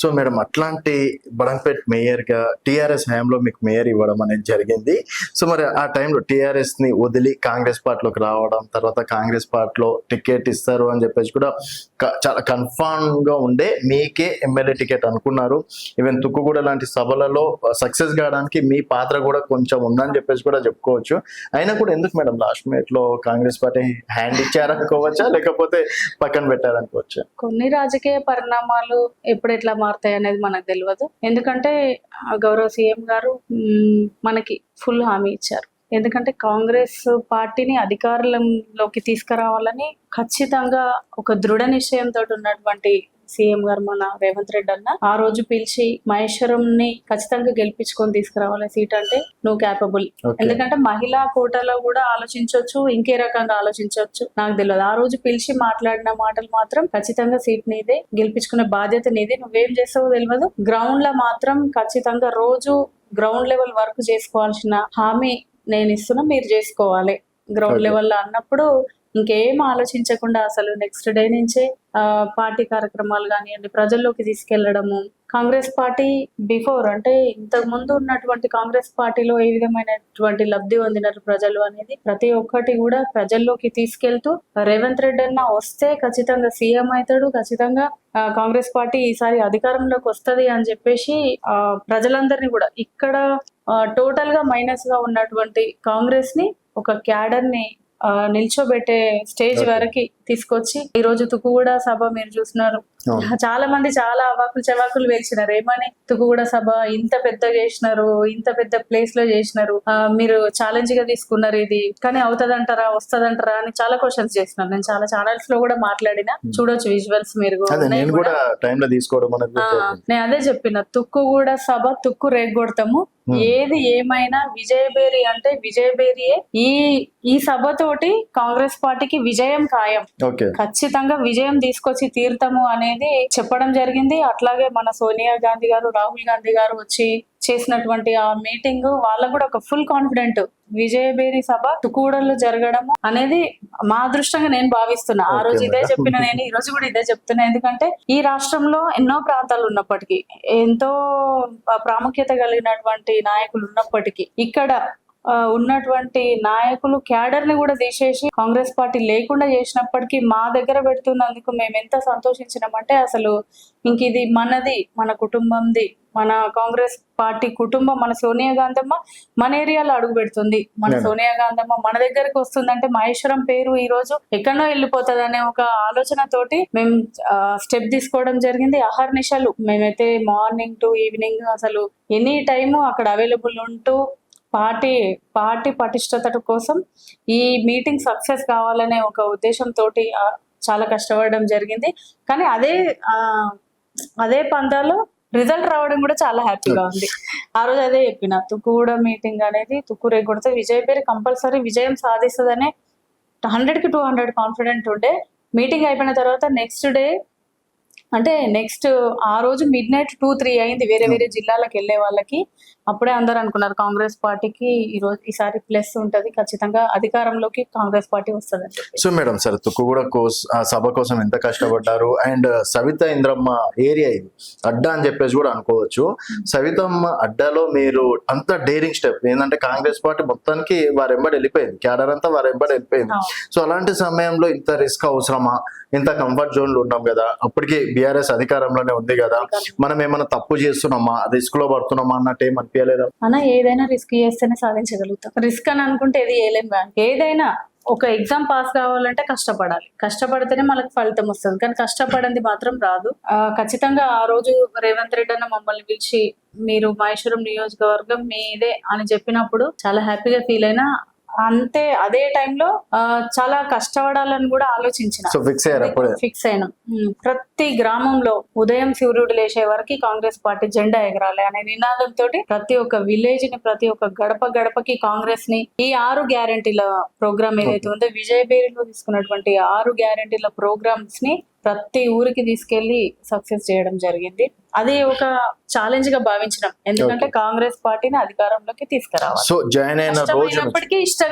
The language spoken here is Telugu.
సో మేడం అట్లాంటి బడంపేట్ మేయర్గా టిఆర్ఎస్ హయాంలో మీకు మేయర్ ఇవ్వడం అనేది జరిగింది. సో మరి ఆ టైంలో టిఆర్ఎస్ని వదిలి కాంగ్రెస్ పార్టీలోకి రావడం తర్వాత కాంగ్రెస్ పార్టీలో టికెట్ ఇస్తారు అని చెప్పేసి కూడా క- చాలా కన్ఫామ్గా ఉండే మీకే ఎమ్మెల్యే టికెట్ అనుకున్నారు. ఈవెన్ తుక్కుగూడ లాంటి సభలలో సక్సెస్ కావడానికి మీ పాత్ర కూడా కొంచెం ఉందని చెప్పేసి కూడా చెప్పుకోవచ్చు. అయినా కూడా ఎందుకు మేడం లాస్ట్ మినిట్లో కాంగ్రెస్ పార్టీ హ్యాండ్ ఇచ్చారనుకోవచ్చా? లేకపోతే పక్కన పెట్టారనుకోవచ్చా? కొన్ని రాజకీయ పరిణామాలు ఎప్పుడు ఎట్లా మారుతాయి అనేది మనకు తెలియదు ఎందుకంటే ఆ గౌరవ సీఎం గారు మనకి ఫుల్ హామీ ఇచ్చారు. ఎందుకంటే కాంగ్రెస్ పార్టీని అధికారంలోకి తీసుకురావాలని ఖచ్చితంగా ఒక దృఢ నిశ్చయంతో ఉన్నటువంటి సీఎం గారు మన రేవంత్ రెడ్డి అన్న ఆ రోజు పిలిచి మహేశ్వరం ని ఖచ్చితంగా గెలిపించుకొని తీసుకురావాలి సీట్ అంటే నువ్వు క్యాపబుల్ ఎందుకంటే మహిళా కోటాలో కూడా ఆలోచించవచ్చు ఇంకే రకంగా ఆలోచించవచ్చు నాకు తెలియదు. ఆ రోజు పిలిచి మాట్లాడిన మాటలు మాత్రం ఖచ్చితంగా సీట్ నీదే గెలిపించుకునే బాధ్యత నీదే. నువ్వేం చేస్తావో తెలియదు. గ్రౌండ్లో మాత్రం ఖచ్చితంగా రోజు గ్రౌండ్ లెవెల్ వర్క్ చేసుకోవాల్సిన హామీ నేను ఇస్తున్నా మీరు చేసుకోవాలి. Ground Okay. లెవెల్లో అన్నప్పుడు ఇంకేం ఆలోచించకుండా అసలు నెక్స్ట్ డే నుంచే పార్టీ కార్యక్రమాలు కానివ్వండి ప్రజల్లోకి తీసుకెళ్ళడము. కాంగ్రెస్ పార్టీ బిఫోర్ అంటే ఇంతకు ముందు ఉన్నటువంటి కాంగ్రెస్ పార్టీలో ఏ విధమైనటువంటి లబ్ధి పొందినారు ప్రజలు అనేది ప్రతి ఒక్కటి కూడా ప్రజల్లోకి తీసుకెళ్తూ రేవంత్ రెడ్డి అన్న వస్తే ఖచ్చితంగా సీఎం అవుతాడు ఖచ్చితంగా కాంగ్రెస్ పార్టీ ఈసారి అధికారంలోకి వస్తది అని చెప్పేసి ఆ, ప్రజలందరినీ కూడా ఇక్కడ టోటల్గా మైనస్గా ఉన్నటువంటి కాంగ్రెస్ని ఒక క్యాడర్ని నిల్చోబెట్టే స్టేజ్. వరకు తీసుకొచ్చి ఈ రోజు తుకుగూడ సభ మీరు చూస్తున్నారు. చాలా మంది చాలా అవాకులు చవాకులు వేల్చినారు ఏమని? తుకుగూడ సభ ఇంత పెద్దగా చేసినారు ఇంత పెద్ద ప్లేస్లో చేసినారు. మీరు ఛాలెంజ్గా తీసుకున్నారు ఇది. కానీ అవుతదంటారా వస్తదంటారా అని చాలా క్వశ్చన్స్ చేసినారు. నేను చాలా ఛానల్స్లో కూడా మాట్లాడిన. చూడొచ్చు విజువల్స్ మీరు. నేను కూడా. కూడా అదే చెప్పిన తుక్కు కూడా సభ తుక్కు రేగొడతాము. ఏది ఏమైనా విజయబేరి అంటే విజయబేరియే ఈ ఈ సభతోటి కాంగ్రెస్ పార్టీకి విజయం ఖాయం. ఖచ్చితంగా విజయం తీసుకొచ్చి తీరుతాము అనేది చెప్పడం జరిగింది. అట్లాగే మన సోనియా గాంధీ గారు రాహుల్ గాంధీ గారు వచ్చి చేసినటువంటి ఆ మీటింగ్ వాళ్ళకు కూడా ఒక ఫుల్ కాన్ఫిడెంట్ విజయబేరి సభ తుకూడలు జరగడం అనేది మా అదృష్టంగా నేను భావిస్తున్నా. ఆ రోజు ఇదే. చెప్పిన నేను ఈ రోజు కూడా ఇదే చెప్తున్నా. ఎందుకంటే ఈ రాష్ట్రంలో ఎన్నో ప్రాంతాలు ఉన్నప్పటికీ ఎంతో ప్రాముఖ్యత కలిగినటువంటి నాయకులు ఉన్నప్పటికీ ఇక్కడ ఉన్నటువంటి నాయకులు క్యాడర్ని కూడా తీసేసి కాంగ్రెస్ పార్టీ లేకుండా చేసినప్పటికీ మా దగ్గర పెడుతున్నందుకు మేము ఎంత సంతోషించినామంటే అసలు ఇంక ఇది మనది మన కుటుంబంది. మన కాంగ్రెస్ పార్టీ కుటుంబం మన సోనియా గాంధమ్మ మన ఏరియాలో అడుగు పెడుతుంది. మన. సోనియా గాంధమ్మ మన దగ్గరకు వస్తుందంటే మహేశ్వరం పేరు ఈ రోజు ఎక్కడో వెళ్ళిపోతుంది అనే ఒక ఆలోచన తోటి మేము స్టెప్ తీసుకోవడం జరిగింది. అహర్నిశలు మేమైతే మార్నింగ్ టు ఈవినింగ్ అసలు ఎనీ టైము అక్కడ అవైలబుల్ ఉంటూ పార్టీ పార్టీ పటిష్టత కోసం ఈ మీటింగ్ సక్సెస్ కావాలనే ఒక ఉద్దేశంతో చాలా కష్టపడడం జరిగింది. కానీ అదే అదే పందాలో రిజల్ట్ రావడం కూడా చాలా హ్యాపీగా ఉంది. ఆ రోజు అదే చెప్పిన తుక్కుగూడ మీటింగ్ అనేది తుక్కురే కొడితే విజయ్ పేరు కంపల్సరీ విజయం సాధిస్తుందనే హండ్రెడ్కి టూ హండ్రెడ్ కాన్ఫిడెంట్ ఉండే. మీటింగ్ అయిపోయిన తర్వాత నెక్స్ట్ డే అంటే నెక్స్ట్ ఆ రోజు మిడ్ నైట్ టూ త్రీ అయింది వేరే వేరే జిల్లాలకు వెళ్ళే వాళ్ళకి. అప్పుడే అందరు అనుకున్నారు కాంగ్రెస్ పార్టీకి ఈ రోజు ఈసారి ప్లస్ ఉంటది ఖచ్చితంగా అధికారంలోకి కాంగ్రెస్ పార్టీ వస్తుంది సో మేడం సరే తుక్కుగూడ కోస్ ఆ సభ కోసం ఎంత కష్టపడ్డారు? అండ్ సవిత ఇంద్రమ్మ ఏరియా ఇది అడ్డా అని చెప్పేసి కూడా అనుకోవచ్చు. సవితమ్మ అడ్డాలో మీరు అంత డేరింగ్ స్టెప్ ఏంటంటే కాంగ్రెస్ పార్టీ మొత్తానికి వారు ఎంబడి వెళ్ళిపోయింది క్యాడర్ అంతా వారు ఎంబడి వెళ్ళిపోయింది. సో అలాంటి సమయంలో ఇంత రిస్క్ అవసరమా? ఇంత కంఫర్ట్ జోన్లో ఉన్నాం కదా అప్పటికి బీఆర్ఎస్ అధికారంలోనే ఉంది కదా. మనం ఏమైనా తప్పు చేస్తున్నామా? రిస్క్లో పడుతున్నామా అన్నట్టు ఏం అనిపించలేదా అన్న ఏదైనా రిస్క్ చేస్తేనే సాధించగలుగుతాం. రిస్క్ అని అనుకుంటే ఏది చేయలేం కానీ ఏదైనా ఒక ఎగ్జామ్ పాస్ కావాలంటే కష్టపడాలి. కష్టపడితేనే మనకు ఫలితం వస్తుంది. కానీ కష్టపడింది మాత్రం రాదు. ఆ, ఖచ్చితంగా ఆ రోజు రేవంత్ రెడ్డి అన్న మమ్మల్ని పిలిచి మీరు మహేశ్వరం నియోజకవర్గం మీదే అని చెప్పినప్పుడు చాలా హ్యాపీగా ఫీల్ అయినా అంతే అదే టైంలో చాలా కష్టపడాలని కూడా ఆలోచించిన. ఫిక్స్ ఫిక్స్ అయినాం. ప్రతి గ్రామంలో ఉదయం సూర్యుడు లేచే వరకు కాంగ్రెస్ పార్టీ జెండా ఎగరాలి అనే నినాదంతో ప్రతి ఒక్క విలేజ్ని ప్రతి ఒక్క గడప గడపకి కాంగ్రెస్ని ఈ ఆరు గ్యారంటీల ప్రోగ్రామ్ ఏదైతే ఉందో విజయబేరిలో తీసుకున్నటువంటి ఆరు గ్యారంటీల ప్రోగ్రామ్స్ని ప్రతి ఊరికి తీసుకెళ్ళి సక్సెస్ చేయడం జరిగింది. అది ఒక ఛాలెంజ్గా భావించినాం. ఎందుకంటే కాంగ్రెస్ పార్టీని అధికారంలోకి తీసుకురావాలి. సో జాయిన్ అయిన రోజు ఇష్టం